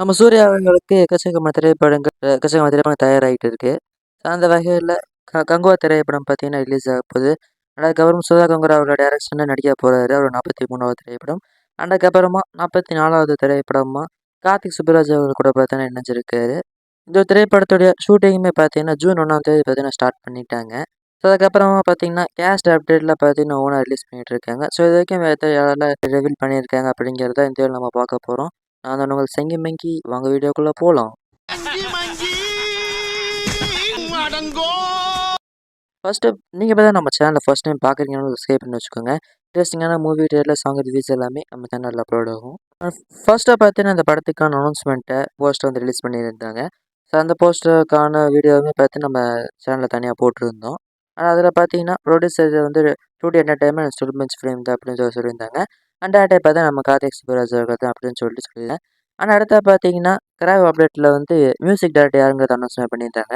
நம்ம சூர்யா அவர்களுக்கு எக்கச்சக்கமான திரைப்படங்கள் எக்கச்சக்கமான திரைப்படம் தயாராகிட்டு இருக்கு அந்த வகையில் க கங்குவா திரைப்படம் பார்த்தீங்கன்னா ரிலீஸ் ஆக போகுது அதுக்கப்புறம் சுதா கங்குரா அவரோட டேரக்ஷனில் நடிக்க போகிறாரு அவர் நாற்பத்தி மூணாவது திரைப்படம். அதுக்கப்புறமா நாற்பத்தி நாலாவது திரைப்படமாக கார்த்திக் சுப்ராஜ் அவர் கூட பார்த்தீங்கன்னா இணைஞ்சிருக்காரு. இந்த திரைப்படத்துடைய ஷூட்டிங்குமே பார்த்தீங்கன்னா ஜூன் ஒன்றாம் தேதி பார்த்தீங்கன்னா ஸ்டார்ட் பண்ணிட்டாங்க. ஸோ அதுக்கப்புறமா பார்த்தீங்கன்னா கேஸ்ட் அப்டேட்டில் பார்த்தீங்கன்னா ஓனாக ரிலீஸ் பண்ணிட்டு இருக்காங்க ஸோ இது வரைக்கும் வேறு யாரெல்லாம் ரிவீல் பண்ணியிருக்காங்க அப்படிங்கிறத இந்த நம்ம பார்க்க போகிறோம் நான் தான் உங்கள் செங்கி மங்கி வாங்க வீடியோக்குள்ளே போகலாம் ஃபஸ்ட்டு நீங்கள் இப்போ தான் நம்ம சேனலை ஃபஸ்ட் டைம் பார்க்குறீங்கன்னு சப்ஸ்கிரைப் பண்ணி வச்சுக்கோங்க. இன்ட்ரெஸ்டிங்கான மூவி ட்ரெயிலர் சாங் ரிவ்யூஸ் எல்லாமே நம்ம சேனலில் அப்லோட் ஆகும். ஃபர்ஸ்ட்டாக பார்த்தீங்கன்னா இந்த படத்துக்கான அனௌன்ஸ்மெண்ட்டை போஸ்டர் வந்து ரிலீஸ் பண்ணியிருந்தாங்க. ஸோ அந்த போஸ்டருக்கான வீடியோவுமே பார்த்து நம்ம சேனலில் தனியாக போட்டிருந்தோம். ஆனால் அதில் பார்த்தீங்கன்னா ப்ரொடியூசர் வந்து two D entertainment stool bench film தான் அப்படின்னு சொல்லி சொல்லியிருந்தாங்க. அந்த டேட்டை பார்த்தா நம்ம கார்த்திக் சுப்பராஜ் அவர்கள் தான் அப்படின்னு சொல்லிட்டு சொல்லியிருந்தேன் ஆனால் அடுத்த பார்த்தீங்கன்னா கிராவ் அப்டேட்டில் வந்து மியூசிக் டேரக்டர் யாருங்கிறத அனௌன்ஸ்மெண்ட் பண்ணியிருந்தாங்க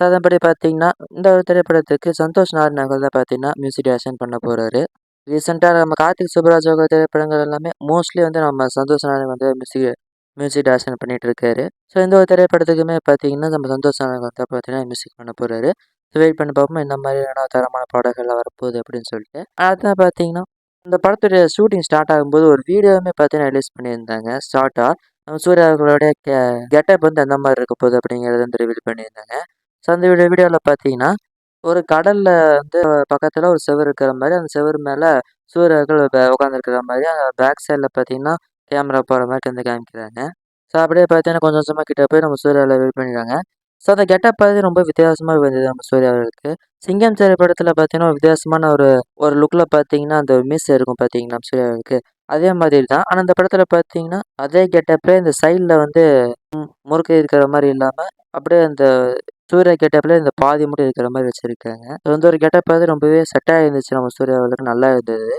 ஸோ அதன்படி பார்த்தீங்கன்னா இந்த ஒரு திரைப்படத்துக்கு சந்தோஷ் நாராயண் அவர்கள் தான் பார்த்தீங்கன்னா மியூசிக் டேரக்ஷன் பண்ண போகிறாரு ரீசெண்டாக நம்ம கார்த்திக் சுப்பராஜ் அவர்கள் திரைப்படங்கள் எல்லாமே மோஸ்ட்லி வந்து நம்ம சந்தோஷ் நாராயண் வந்து மியூசிக் மியூசிக் டேரக்ஷன் பண்ணிட்டு இருக்காரு. ஸோ இந்த ஒரு திரைப்படத்துக்குமே பார்த்தீங்கன்னா நம்ம சந்தோஷ் நாராயண் வந்து பார்த்தீங்கன்னா மியூசிக் பண்ண போகிறாரு ஸோ வெயிட் பண்ணி பார்ப்போம் என்ன மாதிரியான தரமான பாடல்கள் வரப்போகுது அப்படின்னு சொல்லிட்டு. அடுத்து பார்த்தீங்கன்னா இந்த படத்துடைய ஷூட்டிங் ஸ்டார்ட் ஆகும்போது ஒரு வீடியோவுமே பார்த்தீங்கன்னா ரிலீஸ் பண்ணியிருந்தாங்க. ஷார்ட்டாக நம்ம சூர்யா அவர்களுடைய கெ கெட்டப் வந்து எந்த மாதிரி இருக்க போகுது அப்படிங்கிறத வந்து ரிவீல் பண்ணியிருந்தாங்க. ஸோ அந்த வீடியோ வீடியோவில் பார்த்தீங்கன்னா ஒரு கடலில் வந்து பக்கத்தில் ஒரு செவர் இருக்கிற மாதிரி அந்த செவர் மேலே சூரியர்கள் உட்காந்துருக்கிற மாதிரி அந்த பேக் சைடில் பார்த்தீங்கன்னா கேமரா போகிற மாதிரி வந்து காமிக்கிறாங்க. ஸோ அப்படியே பார்த்தீங்கன்னா கொஞ்சம் கொஞ்சமாக கிட்ட போய் நம்ம சூர்யாவில் வெயிட் பண்ணிடுறாங்க. ஸோ அந்த கெட்டப் பார்த்து ரொம்ப வித்தியாசமாக இருந்தது நம்ம சூர்யா அவர்களுக்கு சிங்கம் திரைப்படத்தில் பார்த்தீங்கன்னா வித்தியாசமான ஒரு ஒரு லுக்கில் பார்த்தீங்கன்னா அந்த மிஸ் இருக்கும் பார்த்தீங்கன்னா நம்ம சூர்யா அவர்களுக்கு அதே மாதிரி தான். ஆனால் இந்த படத்தில் பார்த்தீங்கன்னா அதே கெட்டப்பில் இந்த சைடில் வந்து முறுக்கு இருக்கிற மாதிரி இல்லாமல் அப்படியே அந்த சூர்யா கெட்டப்பில் இந்த பாதி மட்டும் இருக்கிற மாதிரி வச்சுருக்காங்க. ஸோ வந்து ஒரு கெட்டப் பார்த்து ரொம்பவே செட்டாக இருந்துச்சு நம்ம சூர்யா அவர்களுக்கு நல்லா இருந்தது.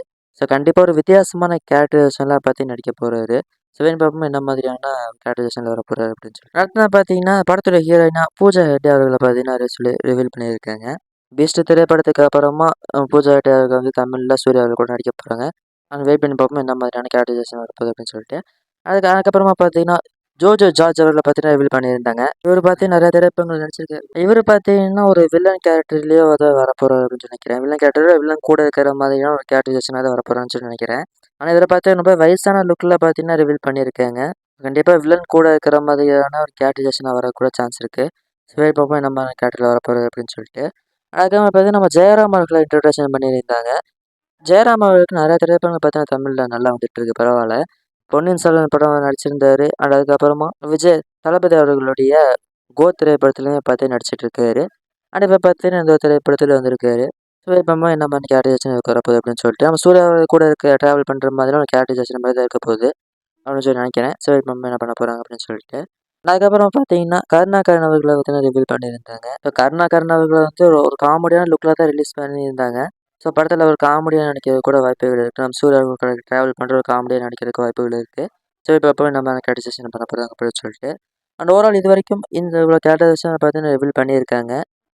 ஸோ கண்டிப்பாக ஒரு வித்தியாசமான கேரக்டர்ஸ்லாம் பார்த்து நடிக்க போகிறாரு சிவன் பாப்பமும் என்ன மாதிரியான கேட்டகரிசனில் வர போகிறாரு அப்படின்னு சொல்லி. அடுத்தது பார்த்தீங்கன்னா படத்தோட ஹீரோயினா பூஜா ஹெட்டி அவர்களை பார்த்தீங்கன்னா சொல்லி ரிவீல் பண்ணியிருக்காங்க. பீஸ்ட் திரைப்படத்துக்கு அப்புறமா பூஜா ஹெட்டி அவர்கள் வந்து தமிழில் சூர்யா அவர்கள் கூட நடிக்க போகிறாங்க அந்த வெயிட் பண்ணி பார்ப்போம் என்ன மாதிரியான கேட்டகரிசன் வரப்போகுது அப்படின்னு சொல்லிட்டு. அதுக்கு அதுக்கப்புறமா பார்த்தீங்கன்னா ஜோஜோ ஜார்ஜ் அவர்களை பார்த்தீங்கன்னா ரிவீல் பண்ணியிருந்தாங்க. இவர் பார்த்தீங்கன்னா நிறைய திரைப்படங்கள் நடிச்சிருக்காரு. இவர் பார்த்தீங்கன்னா ஒரு வில்லன் கேரக்டர்லேயோ அதை வரப்போகிறார் அப்படின்னு நினைக்கிறேன். வில்லன் கேரக்டர் வில்லன் கூட இருக்கிற மாதிரியான ஒரு கேரக்டரைசேஷனாக தான் வரப்போகிறான்னு சொல்லி நினைக்கிறேன். ஆனால் இதில் பார்த்தா ரொம்ப வயசான லுக்கில் பார்த்தீங்கன்னா ரிவீல் பண்ணியிருக்காங்க. கண்டிப்பாக வில்லன் கூட இருக்கிற மாதிரியான ஒரு கேரக்டரைசேஷனாக வரக்கூட சான்ஸ் இருக்குது சிவை பாப்பா நம்ம கேரக்டரில் வரப்போகிறது அப்படின்னு சொல்லிட்டு. அதுக்கப்புறம் பார்த்தீங்கன்னா நம்ம ஜெயராம் அவர்களை இன்ட்ரடக்ஷன் பண்ணியிருந்தாங்க. ஜெயராம் அவர்களுக்கு நிறைய திரைப்படங்கள் பார்த்தீங்கன்னா தமிழில் நல்லா வந்துட்டு இருக்கு பரவாயில்ல. பொன்னியின் செல்வன் படம் நடிச்சிருந்தாரு. அண்ட் அதுக்கப்புறமா விஜய் தளபதி அவர்களுடைய கோ திரைப்படத்துலையுமே பார்த்து நடிச்சிட்டு இருக்காரு அண்ட் இப்போ பார்த்தீங்கன்னா இந்த திரைப்படத்தில் வந்திருக்காரு. ஸோ இப்போ என்ன மாதிரி கேரக்டரைசேஷன் இருக்க வரப்போகுது அப்படின்னு சொல்லிட்டு நம்ம சூர்யா அவர்கள் கூட இருக்க ட்ராவல் பண்ணுற மாதிரி ஒரு கேரக்டரைசேஷன் மாதிரி தான் இருக்க போகுது அப்படின்னு சொல்லி நினைக்கிறேன். ஸோ இப்போ என்ன பண்ண போகிறாங்க அப்படின்னு சொல்லிட்டு அதுக்கப்புறம் பார்த்தீங்கன்னா கருணாகரன் அவர்களை பார்த்தீங்கன்னா ரிவீல் பண்ணியிருந்தாங்க. ஸோ கருணாகரன் அவர்களை வந்து ஒரு ஒரு காமெடியான லுக்கில் தான் ரிலீஸ் பண்ணியிருந்தாங்க. ஸோ படத்தில் ஒரு காமெடியாக நடிக்கிறது கூட வாய்ப்புகள் இருக்குது நம்ம சூர்யா கூட ட்ராவல் பண்ணுற ஒரு காமெடியாக நடிக்கிறதுக்கு வாய்ப்புகள் இருக்குது ஸோ இப்போ எப்போ நம்ம கேட்டசேஷன் பண்ண போகிறாங்க அப்படின்னு சொல்லிட்டு. அண்ட் ஓவரால் இது வரைக்கும் இந்த இவ்வளோ கேட்டசேஷன் பார்த்தீங்கன்னா ரிவீல் பண்ணியிருக்காங்க.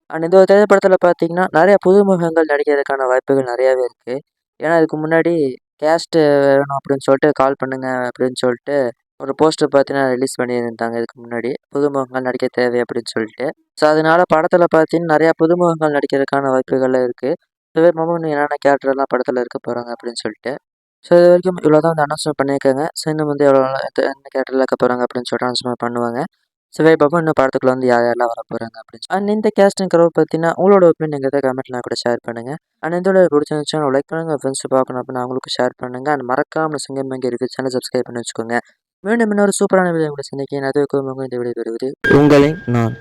அண்ட் இந்த ஒரு திரைப்படத்தில் பார்த்தீங்கன்னா நிறைய புதுமுகங்கள் நடிக்கிறதுக்கான வாய்ப்புகள் நிறையாவே இருக்குது ஏன்னா இதுக்கு முன்னாடி கேஸ்ட்டு வேணும் அப்படின்னு சொல்லிட்டு கால் பண்ணுங்கள் அப்படின்னு சொல்லிட்டு ஒரு போஸ்டர் பார்த்தீங்கன்னா ரிலீஸ் பண்ணியிருந்தாங்க. இதுக்கு முன்னாடி புதுமுகங்கள் நடிக்க தேவை அப்படின்னு சொல்லிட்டு. ஸோ அதனால படத்தில் பார்த்தீங்கன்னா நிறையா புதுமுகங்கள் நடிக்கிறதுக்கான வாய்ப்புகள்லாம் இருக்குது இதுவே மாமன் என்னென்ன கேரக்டர்லாம் படத்தில் இருக்க போகிறாங்க அப்படின்னு சொல்லிட்டு. ஸோ இது வரைக்கும் இவ்வளோ தான் வந்து அனௌன்ஸ்மெண்ட் பண்ணியிருக்காங்க ஸோ இன்னும் வந்து எவ்வளோ என்ன கேரக்டரில் இருக்க போகிறாங்க அப்படின்னு சொல்லிட்டு அனௌன்ஸ்மெண்ட் பண்ணுவாங்க. ஸோ வே பாப்போம் இன்னும் படத்துக்குள்ள வந்து யார் யாரெல்லாம் வர போகிறாங்க அப்படின்னு அண்ட் இந்த கேஸ்டிங் கரவை பார்த்தீங்கன்னா உங்களோட ஒப்பீனியன் எங்கே கமெண்ட்லாம் கூட ஷேர் பண்ணுங்கள் அண்ட் இந்த வீடியோ பிடிச்சிருந்துச்சுன்னா லைக் பண்ணுங்கள் ஃப்ரெண்ட்ஸ் பார்க்கணும் அப்படின்னு அவங்களுக்கு ஷேர் பண்ணுங்கள் அண்ட் மறக்காமல் சிங்கம் மேங்கே இருக்குது சேனல் சப்ஸ்கிரைப் பண்ணி வச்சுக்கோங்க. மீண்டும் இன்னொரு சூப்பரான வீடியோ கூட சந்திக்கிறேன் அது இந்த வீடியோ பெறுவது உங்களை நான்